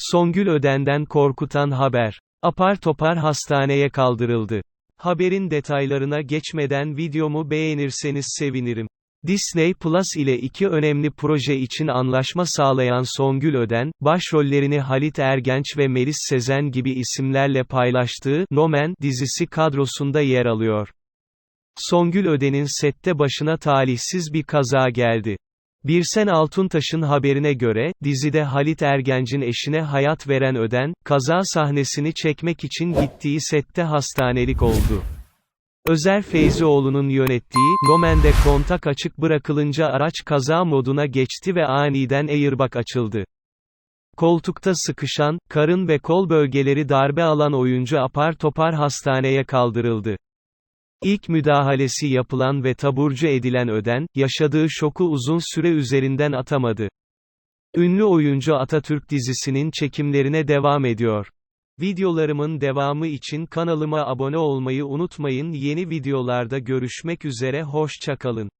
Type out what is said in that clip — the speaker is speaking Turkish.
Songül Öden'den korkutan haber. Apar topar hastaneye kaldırıldı. Haberin detaylarına geçmeden videomu beğenirseniz sevinirim. Disney Plus ile iki önemli proje için anlaşma sağlayan Songül Öden, başrollerini Halit Ergenç ve Melis Sezen gibi isimlerle paylaştığı Nomen dizisi kadrosunda yer alıyor. Songül Öden'in sette başına talihsiz bir kaza geldi. Birsen Altuntaş'ın haberine göre, dizide Halit Ergenç'in eşine hayat veren Öden, kaza sahnesini çekmek için gittiği sette hastanelik oldu. Özer Feyzioğlu'nun yönettiği, Nomen'de kontak açık bırakılınca araç kaza moduna geçti ve aniden airbag açıldı. Koltukta sıkışan, karın ve kol bölgeleri darbe alan oyuncu apar topar hastaneye kaldırıldı. İlk müdahalesi yapılan ve taburcu edilen Öden, yaşadığı şoku uzun süre üzerinden atamadı. Ünlü oyuncu Atatürk dizisinin çekimlerine devam ediyor. Videolarımın devamı için kanalıma abone olmayı unutmayın. Yeni videolarda görüşmek üzere hoşçakalın.